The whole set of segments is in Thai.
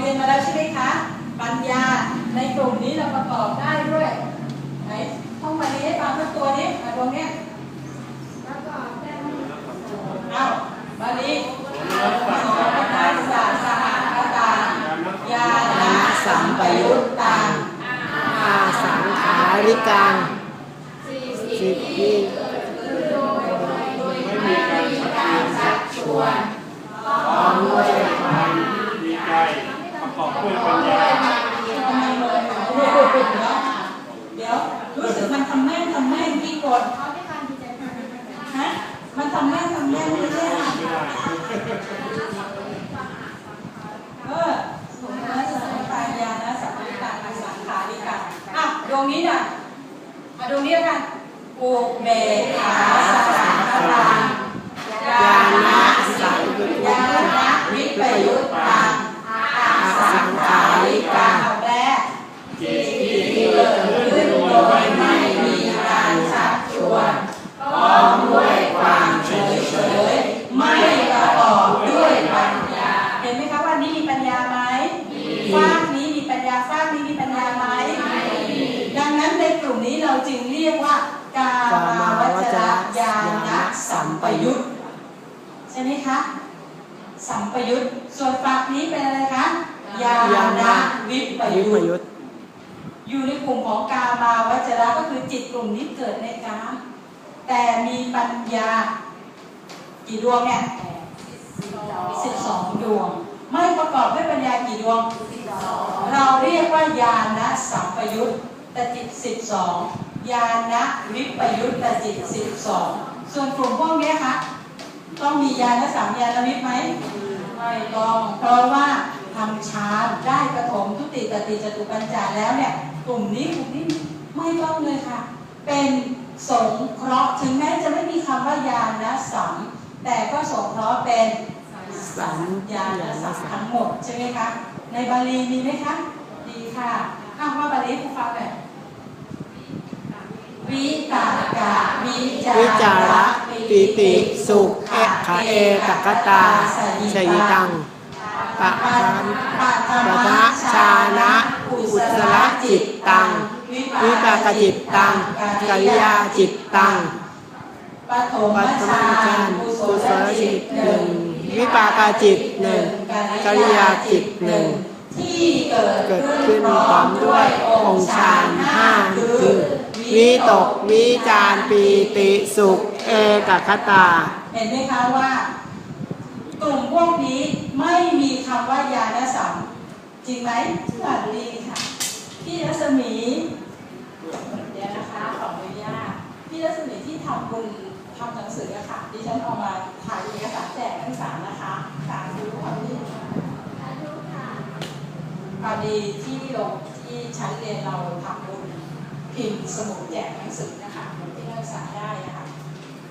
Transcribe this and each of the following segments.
เรียนมาแล้วใช่ไหมคะ ปัญญาในกลุ่มนี้เราประกอบได้ด้วยไหนท่องมานี้ให้ฟังทั้งตัวนี้มาตรงเนี้ยเอามานี้สองนัสสะสหัคตายานะสัมปยุตตังอาสังขาริกังสิบวิไม่มีการชักจูงพร้อมด้วยความดีใจ ประกอบด้วยปัญญาเดี๋ยวรู้สึกมันทำแม่ทำแม่งที่กดฮะมันทำแม่ทำแม่งไม่ใช่เหรอไม่ได้เออสมนะสมปายานะสัมปยุตตังอสังขาริกังอะดวงนี้น่ะอะดวงนี้กันอุเบกขาสังขตังย ฟากนี้มีปัญญาฟากนี้มีปัญญาไหมดังนั้นในกลุ่มนี้เราจึงเรียกว่ากามาวจรญาณสัมปยุตใช่ไหมคะสัมปยุตส่วนฝากนี้เป็นอะไรคะญาณวิปวิยุปตยุตอยู่ในกลุ่มของกามาวจระก็คือจิตกลุ่มนี้เกิดในกามแต่มีปัญญา กี่ดวงเนี่ยสิบสองดวง ไม่ประกอบด้วยปัญญากี่ดวงเราเรี ยกว่าญาณสัมปยุตตจิตสิบสองญาณวิปยุตตจิตสิบสองส่วนกลุ่มพวกนี้คะต้องมีญาณสัมญาณวิปไหมไม่ต้องเพราะว่าทำฌานได้ปฐมทุติตติจตุปัญจาแล้วเนี่ยกลุ่มนี้กลุ่มนี้ไม่ต้องเลยค่ะ เป็นสงเคราะห์ถึงแม้จะไม่มีคำว่าญาณสัมแต่ก็สงเคราะห์เป็นสัญญาณสัสัมมทั้งหมดใช่ไหมคะในบาลีมีไหมคะ ดีค่ะอ้าวว่าบาลีผู้ฟังหน่อยวิตากะวิจาวิจาระปิติสุขเอขขะเอตักตาชยิตังปะคันปะมทะชานะอุสระจิตตัง วิปากจิตตังกิริยาจิตตังปฐมปัตตฌามฌานนกุศลจิตหนึ่งวิปากจิตหนึ่งกิริยาจิตหนึ่ง ที่เกิดเกิดขึ้นพร้อมด้วยองค์ฌานห้าคือวิตกวิจารปีติสุข เอกคตา เห็นไหมคะว่ากลุ่มพวกนี้ไม่มีคำว่ายาณสัมจริงไหมสวัสดีค่ะ พี่รัศมี เดี๋ยวนะคะขออนุญาตพี่รัศมีที่ทำบุญทำหนังสือค่ะดิฉันเอามาถ่ายเอกสารแจกนักศึกษานะคะสาธุค่ะพี่ พอดีที่โรงที่ชั้นเรียนเราทำบุญพิมพ์สมุดแจกหนังสือนะคะที่นักศึกษาได้นะคะ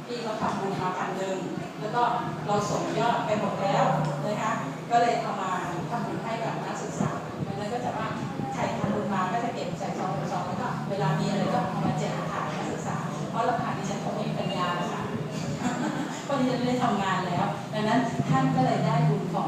พี่เขาทำบุญมาพันหนึ่งแล้วก็เราส่งยอดไปหมดแล้วนะคะก็เลยเอามาทำบุญให้กับนักศึกษาดังนั้นก็จะว่าใครทำบุญมาก็จะเก็บใส่ซองซองแล้วก็เวลามีอะไรก็เอามาแจกถ่ายนักศึกษา เพราะเราผ่านดิฉันคงไม่มีปัญญาแล้วค่ะเพราะดิฉันไม่ได้ทำงานแล้ว ดังนั้นท่านก็เลยได้บุญของ